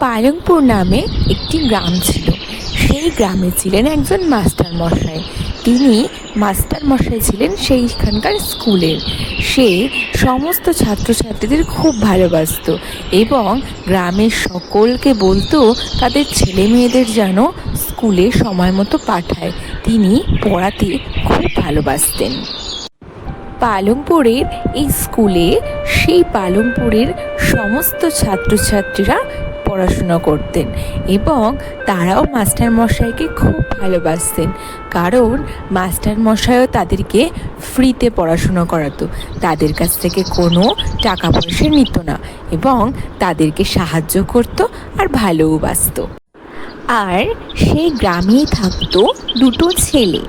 পালংপুর নামে একটি গ্রাম ছিল। সেই গ্রামে ছিলেন একজন মাস্টার মশাই তিনি মাস্টার মশাই ছিলেন সেইখানকার স্কুলের। সে সমস্ত ছাত্রছাত্রীদের খুব ভালোবাসতো এবং গ্রামের সকলকে বলতো তাদের ছেলে মেয়েদের যেন স্কুলে সময় মতো পাঠায়। তিনি পড়াতে খুব ভালোবাসতেন। পালংপুরের এই স্কুলে সেই পালংপুরের সমস্ত ছাত্রছাত্রীরা পড়াশোনা করতেন এবং তারাও মাস্টারমশাইকে খুব ভালোবাসতেন। কারণ মাস্টারমশাইও তাদেরকে ফ্রিতে পড়াশুনো করাতো। তাদের কাছ থেকে কোনো টাকা পয়সা নিত না এবং তাদেরকে সাহায্য করতো আর ভালোবাসতো আর সেই গ্রামেই থাকতো দুটো ছেলে,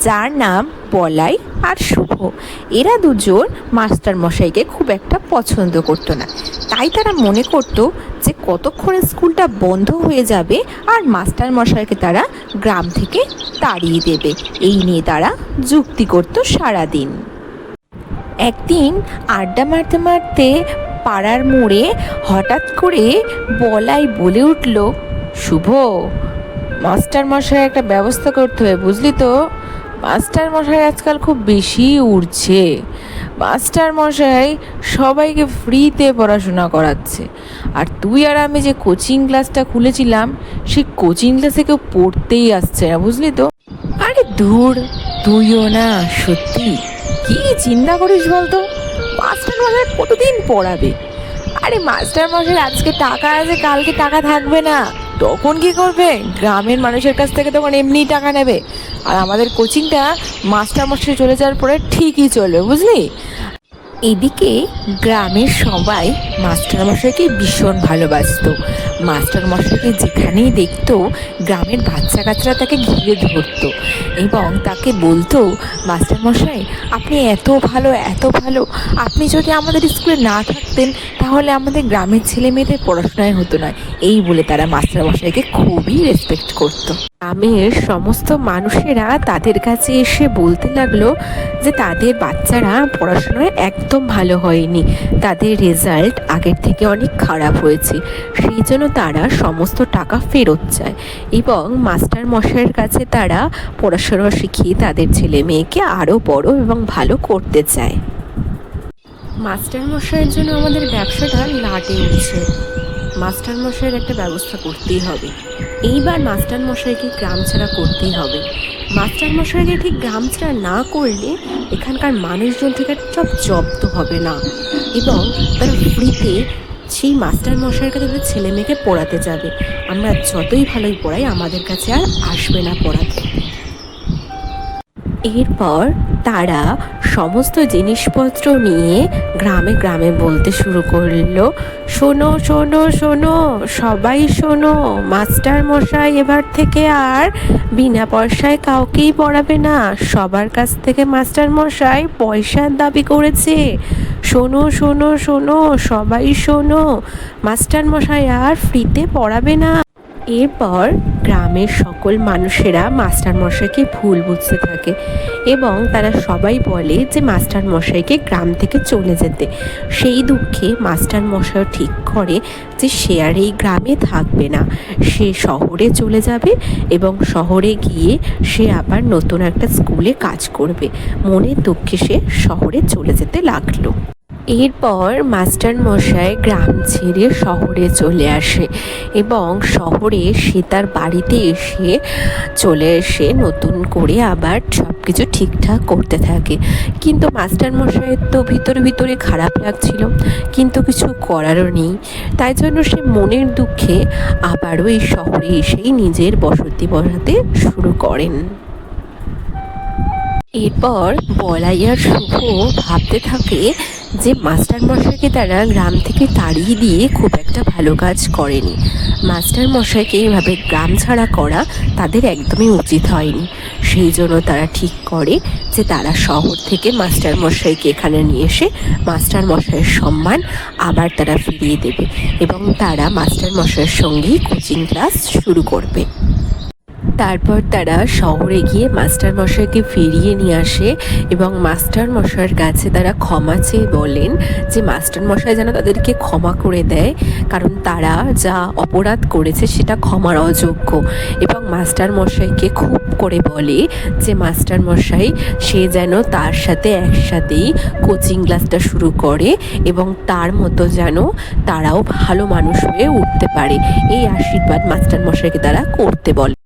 যার নাম বলাই আর শুভ। এরা দুজন মাস্টার মশাইকে খুব একটা পছন্দ করতো না। তাই তারা মনে করতো যে কতক্ষণে স্কুলটা বন্ধ হয়ে যাবে আর মাস্টার মশাইকে তারা গ্রাম থেকে তাড়িয়ে দেবে। এই নিয়ে তারা যুক্তি করতো সারাদিন। একদিন আড্ডা মারতে মারতে পাড়ার মোড়ে হঠাৎ করে বলাই বলে উঠল শুভ মাস্টার মশাই একটা ব্যবস্থা করতে হবে, বুঝলি তো? মাস্টার মশাই আজকাল খুব বেশি উড়ছে। মাস্টার মশাই সবাইকে ফ্রিতে পড়াশোনা করাচ্ছে। আর তুই আর আমি যে কোচিং ক্লাসটা খুলেছিলাম, সেই কোচিং ক্লাসে কেউ পড়তেই আসছে না, বুঝলি তো? আরে দূর তুইও না, সত্যি। কি চিন্তা করিস বলতো? মাস্টার মশাই কতদিন পড়াবে? আরে মাস্টার মশাই আজকে টাকা আছে, কালকে টাকা থাকবে না। তখন কি করবে? গ্রামের মানুষের কাছ থেকে তখন এমনিই টাকা নেবে। আর আমাদের কোচিংটা মাস্টার মশাই চলে যাওয়ার পরে ঠিকই চলবে, বুঝলি? এদিকে গ্রামের সবাই মাস্টারমশাইকে ভীষণ ভালোবাসতো। মাস্টারমশাইকে যেখানেই দেখত, গ্রামের বাচ্চা কাচ্চারা তাকে ঘিরে ধরতো এবং তাকে বলতো, মাস্টারমশাই, আপনি এত ভালো এত ভালো। আপনি যদি আমাদের স্কুলে না থাকতেন, তাহলে আমাদের গ্রামের ছেলে মেয়েদের পড়াশোনায় হতো না। এই বলে তারা মাস্টারমশাইকে খুবই রেসপেক্ট করতো। গ্রামের সমস্ত মানুষেরা তাদের কাছে এসে বলতে লাগল যে তাদের বাচ্চারা পড়াশোনায় একদম ভালো হয়নি। তাদের রেজাল্ট আগের থেকে অনেক খারাপ হয়েছে। সেই জন্য তারা সমস্ত টাকা ফেরত চায় এবং মাস্টার মশাইয়ের কাছে তারা পড়াশোনা শিখিয়ে তাদের ছেলে মেয়েকে আরও বড় এবং ভালো করতে চায়। মাস্টার মশাইয়ের জন্য আমাদের ব্যবসাটা লাটে উঠছে। মাস্টার মশাইয়ের একটা ব্যবস্থা করতেই হবে। এইবার মাস্টার মশাইকে গ্রাম ছাড়া করতেই হবে। মাস্টার মশাইকে ঠিক গ্রাম ছাড়া না করলে এখানকার মানুষজন থেকে সব জব্দ হবে না। এবং তারা ফ্রিতে সেই মাস্টার মশাইয়ের কাছে তাদের ছেলে মেয়েকে পড়াতে যাবে। আমরা যতই ভালোই পড়াই, আমাদের কাছে আর আসবে না পড়াতে। এরপর তারা সমস্ত জিনিসপত্র নিয়ে গ্রামে গ্রামে বলতে শুরু করল, শোনো শোনো শোনো, সবাই শোনো, মাস্টার মশাই এবার থেকে আর বিনা পয়সায় কাউকেই পড়াবে না। সবার কাছ থেকে মাস্টার মশাই পয়সার দাবি করেছে। শোনো শোনো শোনো, সবাই শোনো, মাস্টার মশাই আর ফ্রিতে পড়াবে না। এরপর গ্রামের সকল মানুষেরা মাস্টার মশাইকে ভুল বুঝতে থাকে এবং তারা সবাই বলে যে মাস্টার মশাইকে গ্রাম থেকে চলে যেতে। সেই দুঃখে মাস্টার মশাইও ঠিক করে যে সে আর এই গ্রামে থাকবে না। সে শহরে চলে যাবে এবং শহরে গিয়ে সে আবার নতুন একটা স্কুলে কাজ করবে। মনের দুঃখে সে শহরে চলে যেতে লাগল। এরপর মাস্টার মশাই গ্রাম ছেড়ে শহরে চলে আসে এবং শহরে সে তার বাড়িতে এসে চলে এসে নতুন করে আবার সব কিছু ঠিকঠাক করতে থাকে। কিন্তু মাস্টার মশাইয়ের তো ভিতরে ভিতরে খারাপ লাগছিল, কিন্তু কিছু করারও নেই। তাই জন্য সে মনের দুঃখে আবারও এই শহরে এসেই নিজের বসতি বসাতে শুরু করেন। এরপর বলাইয়ার শুভ ভাবতে থাকে যে মাস্টার মশাইকে তারা গ্রাম থেকে তাড়িয়ে দিয়ে খুব একটা ভালো কাজ করেনি। মাস্টার মশাইকে এইভাবে গ্রাম ছাড়া করা তাদের একদমই উচিত হয়নি। সেই জন্য তারা ঠিক করে যে তারা শহর থেকে মাস্টার মশাইকে এখানে নিয়ে এসে মাস্টার মশাইয়ের সম্মান আবার তারা ফিরিয়ে দেবে এবং তারা মাস্টার মশাইয়ের সঙ্গেই কোচিং ক্লাস শুরু করবে। তারপর তারা শহরে গিয়ে মাস্টার মশাইকে ফিরিয়ে নিয়ে আসে এবং মাস্টার মশাইয়ের কাছে তারা ক্ষমা চেয়ে বলেন যে মাস্টার মশাই যেন তাদেরকে ক্ষমা করে দেয়, কারণ তারা যা অপরাধ করেছে সেটা ক্ষমার অযোগ্য। এবং মাস্টার মশাইকে খুব করে বলে যে মাস্টার মশাই সে যেন তার সাথে একসাথেই কোচিং ক্লাসটা শুরু করে এবং তার মতো যেন তারাও ভালো মানুষ হয়ে উঠতে পারে। এই আশীর্বাদ মাস্টার মশাইকে তারা করতে বলে।